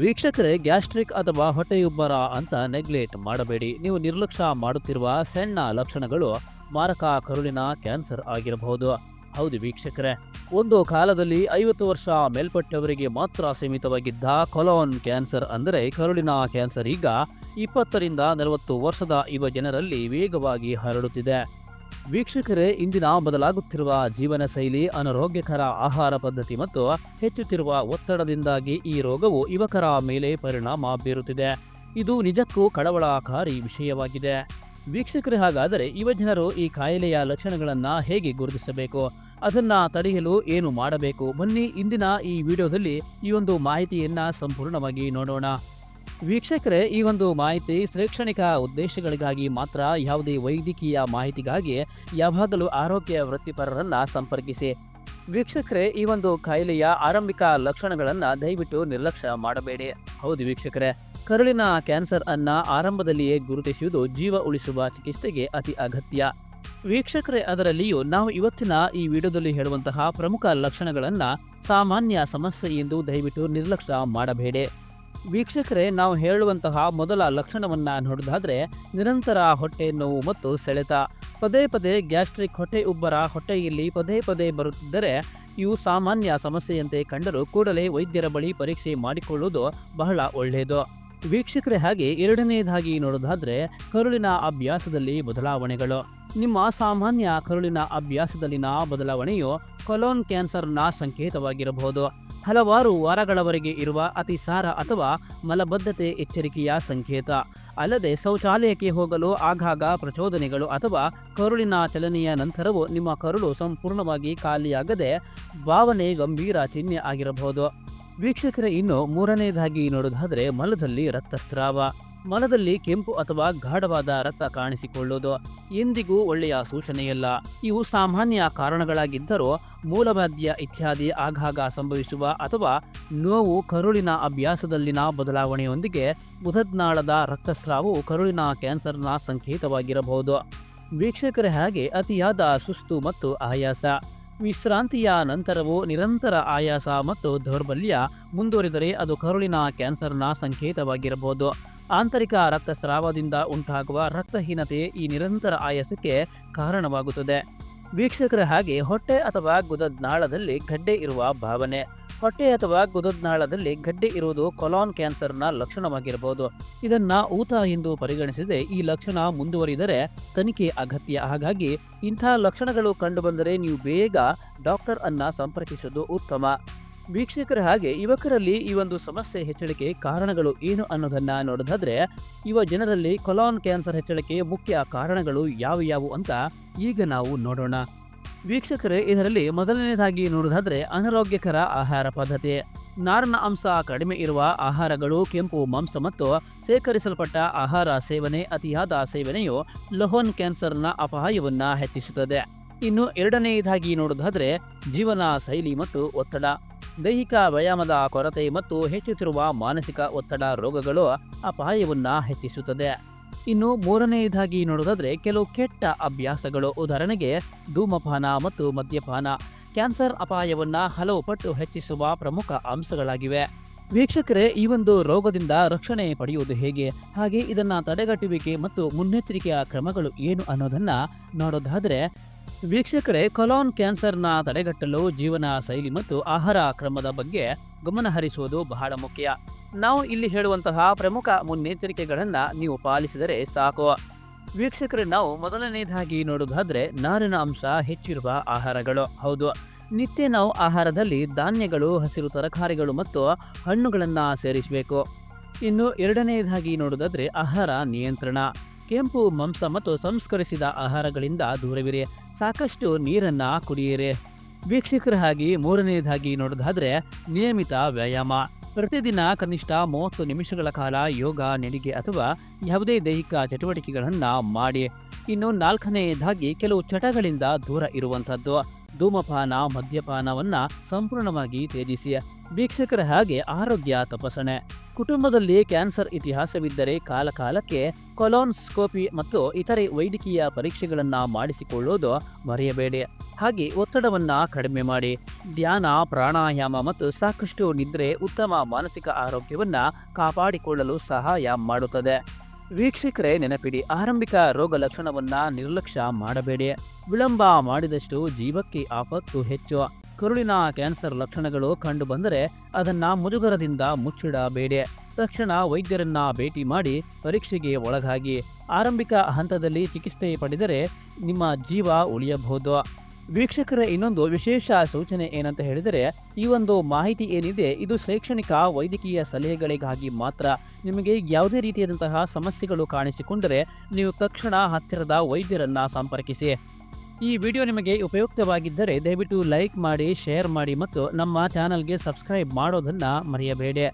ವೀಕ್ಷಕರೇ, ಗ್ಯಾಸ್ಟ್ರಿಕ್ ಅಥವಾ ಹೊಟ್ಟೆಯುಬ್ಬರ ಅಂತ ನೆಗ್ಲೆಕ್ಟ್ ಮಾಡಬೇಡಿ. ನೀವು ನಿರ್ಲಕ್ಷ್ಯ ಮಾಡುತ್ತಿರುವ ಸಣ್ಣ ಲಕ್ಷಣಗಳು ಮಾರಕ ಕರುಳಿನ ಕ್ಯಾನ್ಸರ್ ಆಗಿರಬಹುದು. ಹೌದು ವೀಕ್ಷಕರೇ, ಒಂದು ಕಾಲದಲ್ಲಿ ಐವತ್ತು ವರ್ಷ ಮೇಲ್ಪಟ್ಟವರಿಗೆ ಮಾತ್ರ ಸೀಮಿತವಾಗಿದ್ದ ಕೊಲೋನ್ ಕ್ಯಾನ್ಸರ್ ಅಂದರೆ ಕರುಳಿನ ಕ್ಯಾನ್ಸರ್ ಈಗ ಇಪ್ಪತ್ತರಿಂದ ನಲವತ್ತು ವರ್ಷದ ಯುವ ಜನರಲ್ಲಿ ವೇಗವಾಗಿ ಹರಡುತ್ತಿದೆ. ವೀಕ್ಷಕರೇ, ಇಂದಿನ ಬದಲಾಗುತ್ತಿರುವ ಜೀವನ ಶೈಲಿ, ಅನಾರೋಗ್ಯಕರ ಆಹಾರ ಪದ್ಧತಿ ಮತ್ತು ಹೆಚ್ಚುತ್ತಿರುವ ಒತ್ತಡದಿಂದಾಗಿ ಈ ರೋಗವು ಯುವಕರ ಮೇಲೆ ಪರಿಣಾಮ ಬೀರುತ್ತಿದೆ. ಇದು ನಿಜಕ್ಕೂ ಕಳವಳಕಾರಿ ವಿಷಯವಾಗಿದೆ. ವೀಕ್ಷಕರೇ, ಹಾಗಾದರೆ ಯುವಜನರು ಈ ಕಾಯಿಲೆಯ ಲಕ್ಷಣಗಳನ್ನು ಹೇಗೆ ಗುರುತಿಸಬೇಕು? ಅದನ್ನು ತಡೆಯಲು ಏನು ಮಾಡಬೇಕು? ಬನ್ನಿ, ಇಂದಿನ ಈ ವಿಡಿಯೋದಲ್ಲಿ ಈ ಒಂದು ಮಾಹಿತಿಯನ್ನು ಸಂಪೂರ್ಣವಾಗಿ ನೋಡೋಣ. ವೀಕ್ಷಕರೇ, ಈ ಒಂದು ಮಾಹಿತಿ ಶೈಕ್ಷಣಿಕ ಉದ್ದೇಶಗಳಿಗಾಗಿ ಮಾತ್ರ ಯಾವುದೇ ವೈದ್ಯಕೀಯ ಮಾಹಿತಿಗಾಗಿ ಯಾವಾಗಲೂ ಆರೋಗ್ಯ ವೃತ್ತಿಪರರನ್ನ ಸಂಪರ್ಕಿಸಿ. ವೀಕ್ಷಕರೇ, ಈ ಒಂದು ಕಾಯಿಲೆಯ ಆರಂಭಿಕ ಲಕ್ಷಣಗಳನ್ನು ದಯವಿಟ್ಟು ನಿರ್ಲಕ್ಷ್ಯ ಮಾಡಬೇಡಿ. ಹೌದು ವೀಕ್ಷಕರೇ, ಕರುಳಿನ ಕ್ಯಾನ್ಸರ್ ಅನ್ನ ಆರಂಭದಲ್ಲಿಯೇ ಗುರುತಿಸುವುದು ಜೀವ ಉಳಿಸುವ ಚಿಕಿತ್ಸೆಗೆ ಅತಿ ಅಗತ್ಯ. ವೀಕ್ಷಕರೇ, ಅದರಲ್ಲಿಯೂ ನಾವು ಇವತ್ತಿನ ಈ ವಿಡಿಯೋದಲ್ಲಿ ಹೇಳುವಂತಹ ಪ್ರಮುಖ ಲಕ್ಷಣಗಳನ್ನು ಸಾಮಾನ್ಯ ಸಮಸ್ಯೆ ಎಂದು ದಯವಿಟ್ಟು ನಿರ್ಲಕ್ಷ್ಯ ಮಾಡಬೇಡಿ. ವೀಕ್ಷಕರೇ, ನಾವು ಹೇಳುವಂತಹ ಮೊದಲ ಲಕ್ಷಣವನ್ನ ನೋಡೋದಾದ್ರೆ ನಿರಂತರ ಹೊಟ್ಟೆ ನೋವು ಮತ್ತು ಸೆಳೆತ. ಪದೇ ಪದೇ ಗ್ಯಾಸ್ಟ್ರಿಕ್ ಹೊಟ್ಟೆ ಉಬ್ಬರ ಹೊಟ್ಟೆಯಲ್ಲಿ ಪದೇ ಪದೇ ಬರುತ್ತಿದ್ದರೆ, ಇವು ಸಾಮಾನ್ಯ ಸಮಸ್ಯೆಯಂತೆ ಕಂಡರೂ ಕೂಡಲೇ ವೈದ್ಯರ ಬಳಿ ಪರೀಕ್ಷೆ ಮಾಡಿಕೊಳ್ಳುವುದು ಬಹಳ ಒಳ್ಳೆಯದು. ವೀಕ್ಷಕರೇ, ಹಾಗೆ ಎರಡನೆಯದಾಗಿ ನೋಡೋದಾದ್ರೆ ಕರುಳಿನ ಅಭ್ಯಾಸದಲ್ಲಿ ಬದಲಾವಣೆಗಳು. ನಿಮ್ಮ ಸಾಮಾನ್ಯ ಕರುಳಿನ ಅಭ್ಯಾಸದಲ್ಲಿನ ಬದಲಾವಣೆಯು ಕೊಲೋನ್ ಕ್ಯಾನ್ಸರ್ನ ಸಂಕೇತವಾಗಿರಬಹುದು. ಹಲವಾರು ವಾರಗಳವರೆಗೆ ಇರುವ ಅತಿಸಾರ ಅಥವಾ ಮಲಬದ್ಧತೆ ಎಚ್ಚರಿಕೆಯ ಸಂಕೇತ. ಅಲ್ಲದೆ ಶೌಚಾಲಯಕ್ಕೆ ಹೋಗಲು ಆಗಾಗ ಪ್ರಚೋದನೆಗಳು ಅಥವಾ ಕರುಳಿನ ಚಲನೆಯ ನಂತರವೂ ನಿಮ್ಮ ಕರುಳು ಸಂಪೂರ್ಣವಾಗಿ ಖಾಲಿಯಾಗದೆ ಭಾವನೆ ಗಂಭೀರ ಚಿಹ್ನೆ ಆಗಿರಬಹುದು. ವೀಕ್ಷಕರ, ಇನ್ನು ಮೂರನೆಯದಾಗಿ ನೋಡೋದಾದರೆ ಮಲದಲ್ಲಿ ರಕ್ತಸ್ರಾವ. ಮಲದಲ್ಲಿ ಕೆಂಪು ಅಥವಾ ಗಾಢವಾದ ರಕ್ತ ಕಾಣಿಸಿಕೊಳ್ಳುವುದು ಎಂದಿಗೂ ಒಳ್ಳೆಯ ಸೂಚನೆಯಲ್ಲ. ಇವು ಸಾಮಾನ್ಯ ಕಾರಣಗಳಾಗಿದ್ದರೂ ಮೂಲವಾದ್ಯ ಇತ್ಯಾದಿ ಆಗಾಗ ಸಂಭವಿಸುವ ಅಥವಾ ನೋವು ಕರುಳಿನ ಅಭ್ಯಾಸದಲ್ಲಿನ ಬದಲಾವಣೆಯೊಂದಿಗೆ ಬುಧದ್ನಾಳದ ರಕ್ತಸ್ರಾವವು ಕರುಳಿನ ಕ್ಯಾನ್ಸರ್ನ ಸಂಕೇತವಾಗಿರಬಹುದು. ವೀಕ್ಷಕರ ಹಾಗೆ ಅತಿಯಾದ ಸುಸ್ತು ಮತ್ತು ಆಯಾಸ. ವಿಶ್ರಾಂತಿಯ ನಂತರವೂ ನಿರಂತರ ಆಯಾಸ ಮತ್ತು ದೌರ್ಬಲ್ಯ ಮುಂದುವರಿದರೆ ಅದು ಕರುಳಿನ ಕ್ಯಾನ್ಸರ್ನ ಸಂಕೇತವಾಗಿರಬಹುದು. ಆಂತರಿಕ ರಕ್ತಸ್ರಾವದಿಂದ ಉಂಟಾಗುವ ರಕ್ತಹೀನತೆ ಈ ನಿರಂತರ ಆಯಾಸಕ್ಕೆ ಕಾರಣವಾಗುತ್ತದೆ. ವೀಕ್ಷಕರ ಹಾಗೆ ಹೊಟ್ಟೆ ಅಥವಾ ಗುದದ್ನಾಳದಲ್ಲಿ ಗಡ್ಡೆ ಇರುವ ಭಾವನೆ. ಹೊಟ್ಟೆ ಅಥವಾ ಗುದದ್ನಾಳದಲ್ಲಿ ಗಡ್ಡೆ ಇರುವುದು ಕೊಲಾನ್ ಕ್ಯಾನ್ಸರ್ನ ಲಕ್ಷಣವಾಗಿರಬಹುದು ಇದನ್ನ ಊತ ಎಂದು ಪರಿಗಣಿಸದೆ ಈ ಲಕ್ಷಣ ಮುಂದುವರಿದರೆ ತನಿಖೆ ಅಗತ್ಯ. ಹಾಗಾಗಿ ಇಂಥ ಲಕ್ಷಣಗಳು ಕಂಡುಬಂದರೆ ನೀವು ಬೇಗ ಡಾಕ್ಟರ್ ಅನ್ನ ಸಂಪರ್ಕಿಸುವುದು ಉತ್ತಮ. ವೀಕ್ಷಕರ ಹಾಗೆ ಯುವಕರಲ್ಲಿ ಈ ಒಂದು ಸಮಸ್ಯೆ ಹೆಚ್ಚಳಿಕೆ ಕಾರಣಗಳು ಏನು ಅನ್ನೋದನ್ನ ನೋಡೋದಾದ್ರೆ, ಯುವ ಜನರಲ್ಲಿ ಕೊಲಾನ್ ಕ್ಯಾನ್ಸರ್ ಹೆಚ್ಚಳಕ್ಕೆ ಮುಖ್ಯ ಕಾರಣಗಳು ಯಾವು ಯಾವು ಅಂತ ಈಗ ನಾವು ನೋಡೋಣ. ವೀಕ್ಷಕರೇ, ಇದರಲ್ಲಿ ಮೊದಲನೇದಾಗಿ ನೋಡೋದಾದ್ರೆ ಅನಾರೋಗ್ಯಕರ ಆಹಾರ ಪದ್ಧತಿ. ನಾರಿನ ಅಂಶ ಕಡಿಮೆ ಇರುವ ಆಹಾರಗಳು ಕೆಂಪು, ಮಾಂಸ ಮತ್ತು ಶೇಖರಿಸಲ್ಪಟ್ಟ ಆಹಾರ ಸೇವನೆ, ಅತಿಯಾದ ಸೇವನೆಯು ಲೋಹನ್ ಕ್ಯಾನ್ಸರ್ನ ಅಪಾಯವನ್ನು ಹೆಚ್ಚಿಸುತ್ತದೆ. ಇನ್ನು ಎರಡನೆಯದಾಗಿ ನೋಡೋದಾದ್ರೆ ಜೀವನ ಶೈಲಿ ಮತ್ತು ಒತ್ತಡ. ದೈಹಿಕ ವ್ಯಾಯಾಮದ ಕೊರತೆ ಮತ್ತು ಹೆಚ್ಚುತ್ತಿರುವ ಮಾನಸಿಕ ಒತ್ತಡ ರೋಗಗಳು ಅಪಾಯವನ್ನು ಹೆಚ್ಚಿಸುತ್ತದೆ. ಇನ್ನು ಮೂರನೆಯದಾಗಿ ನೋಡೋದಾದರೆ ಕೆಲವು ಕೆಟ್ಟ ಅಭ್ಯಾಸಗಳು. ಉದಾಹರಣೆಗೆ, ಧೂಮಪಾನ ಮತ್ತು ಮದ್ಯಪಾನ. ಕ್ಯಾನ್ಸರ್ ಅಪಾಯವನ್ನು ಹಲವು ಪಟ್ಟು ಹೆಚ್ಚಿಸುವ ಪ್ರಮುಖ ಅಂಶಗಳಾಗಿವೆ. ವೀಕ್ಷಕರೇ, ಈ ಒಂದು ರೋಗದಿಂದ ರಕ್ಷಣೆ ಪಡೆಯುವುದು ಹೇಗೆ? ಹಾಗೆ ಇದನ್ನು ತಡೆಗಟ್ಟುವಿಕೆ ಮತ್ತು ಮುನ್ನೆಚ್ಚರಿಕೆಯ ಕ್ರಮಗಳು ಏನು ಅನ್ನೋದನ್ನು ನೋಡೋದಾದ್ರೆ ವೀಕ್ಷಕರೇ, ಕೊಲಾನ್ ಕ್ಯಾನ್ಸರ್ನ ತಡೆಗಟ್ಟಲು ಜೀವನ ಶೈಲಿ ಮತ್ತು ಆಹಾರ ಕ್ರಮದ ಬಗ್ಗೆ ಗಮನ ಹರಿಸುವುದು ಬಹಳ ಮುಖ್ಯ. ನಾವು ಇಲ್ಲಿ ಹೇಳುವಂತಹ ಪ್ರಮುಖ ಮುನ್ನೆಚ್ಚರಿಕೆಗಳನ್ನು ನೀವು ಪಾಲಿಸಿದರೆ ಸಾಕು. ವೀಕ್ಷಕರೇ, ನಾವು ಮೊದಲನೇದಾಗಿ ನೋಡೋದಾದ್ರೆ ನಾರಿನ ಅಂಶ ಹೆಚ್ಚಿರುವ ಆಹಾರಗಳು. ಹೌದು. ನಿತ್ಯ ನಾವು ಆಹಾರದಲ್ಲಿ ಧಾನ್ಯಗಳು, ಹಸಿರು ತರಕಾರಿಗಳು ಮತ್ತು ಹಣ್ಣುಗಳನ್ನು ಸೇರಿಸಬೇಕು. ಇನ್ನು ಎರಡನೆಯದಾಗಿ ನೋಡೋದಾದ್ರೆ ಆಹಾರ ನಿಯಂತ್ರಣ. ಕೆಂಪು, ಮಾಂಸ ಮತ್ತು ಸಂಸ್ಕರಿಸಿದ ಆಹಾರಗಳಿಂದ ದೂರವಿರಿ. ಸಾಕಷ್ಟು ನೀರನ್ನ ಕುಡಿಯಿರಿ. ವೀಕ್ಷಕರ ಹಾಗೆ ಮೂರನೆಯದಾಗಿ ನೋಡೋದಾದ್ರೆ, ನಿಯಮಿತ ವ್ಯಾಯಾಮ. ಪ್ರತಿದಿನ ಕನಿಷ್ಠ ಮೂವತ್ತು ನಿಮಿಷಗಳ ಕಾಲ ಯೋಗ ನಡಿಗೆ ಅಥವಾ ಯಾವುದೇ ದೈಹಿಕ ಚಟುವಟಿಕೆಗಳನ್ನು ಮಾಡಿ. ಇನ್ನು ನಾಲ್ಕನೆಯದಾಗಿ ಕೆಲವು ಚಟಗಳಿಂದ ದೂರ ಇರುವಂಥದ್ದು. ಧೂಮಪಾನ, ಮದ್ಯಪಾನವನ್ನು ಸಂಪೂರ್ಣವಾಗಿ ತ್ಯಜಿಸಿ. ವೀಕ್ಷಕರ ಹಾಗೆ ಆರೋಗ್ಯ ತಪಾಸಣೆ. ಕುಟುಂಬದಲ್ಲಿ ಕ್ಯಾನ್ಸರ್ ಇತಿಹಾಸವಿದ್ದರೆ ಕಾಲಕಾಲಕ್ಕೆ ಕೊಲೋನ್ಸ್ಕೋಪಿ ಮತ್ತು ಇತರೆ ವೈದ್ಯಕೀಯ ಪರೀಕ್ಷೆಗಳನ್ನು ಮಾಡಿಸಿಕೊಳ್ಳುವುದು ಮರೆಯಬೇಡಿ. ಹಾಗೆ ಒತ್ತಡವನ್ನು ಕಡಿಮೆ ಮಾಡಿ. ಧ್ಯಾನ, ಪ್ರಾಣಾಯಾಮ ಮತ್ತು ಸಾಕಷ್ಟು ನಿದ್ರೆ ಉತ್ತಮ ಮಾನಸಿಕ ಆರೋಗ್ಯವನ್ನು ಕಾಪಾಡಿಕೊಳ್ಳಲು ಸಹಾಯ ಮಾಡುತ್ತದೆ. ವೀಕ್ಷಕರೇ, ನೆನಪಿಡಿ, ಆರಂಭಿಕ ರೋಗ ಲಕ್ಷಣವನ್ನು ನಿರ್ಲಕ್ಷ್ಯ ಮಾಡಬೇಡಿ. ವಿಳಂಬ ಮಾಡಿದಷ್ಟು ಜೀವಕ್ಕೆ ಆಪತ್ತು ಹೆಚ್ಚು. ಕರುಳಿನ ಕ್ಯಾನ್ಸರ್ ಲಕ್ಷಣಗಳು ಕಂಡು ಬಂದರೆ ಅದನ್ನ ಮುಜುಗರದಿಂದ ಮುಚ್ಚಿಡಬೇಡಿ. ತಕ್ಷಣ ವೈದ್ಯರನ್ನ ಭೇಟಿ ಮಾಡಿ ಪರೀಕ್ಷೆಗೆ ಒಳಗಾಗಿ ಆರಂಭಿಕ ಹಂತದಲ್ಲಿ ಚಿಕಿತ್ಸೆ ಪಡೆದರೆ ನಿಮ್ಮ ಜೀವ ಉಳಿಯಬಹುದು. ವೀಕ್ಷಕರ, ಇನ್ನೊಂದು ವಿಶೇಷ ಸೂಚನೆ ಏನಂತ ಹೇಳಿದರೆ, ಈ ಒಂದು ಮಾಹಿತಿ ಏನಿದೆ, ಇದು ಶೈಕ್ಷಣಿಕ ವೈದ್ಯಕೀಯ ಸಲಹೆಗಳಿಗಾಗಿ ಮಾತ್ರ. ನಿಮಗೆ ಯಾವುದೇ ರೀತಿಯಾದಂತಹ ಸಮಸ್ಯೆಗಳು ಕಾಣಿಸಿಕೊಂಡರೆ ನೀವು ತಕ್ಷಣ ಹತ್ತಿರದ ವೈದ್ಯರನ್ನ ಸಂಪರ್ಕಿಸಿ. ಈ ವಿಡಿಯೋ ನಿಮಗೆ ಉಪಯುಕ್ತವಾಗಿದ್ದರೆ ದಯವಿಟ್ಟು ಲೈಕ್ ಮಾಡಿ, ಶೇರ್ ಮಾಡಿ ಮತ್ತು ನಮ್ಮ ಚಾನಲ್ಗೆ ಸಬ್ಸ್ಕ್ರೈಬ್ ಮಾಡೋದನ್ನು ಮರೆಯಬೇಡಿ.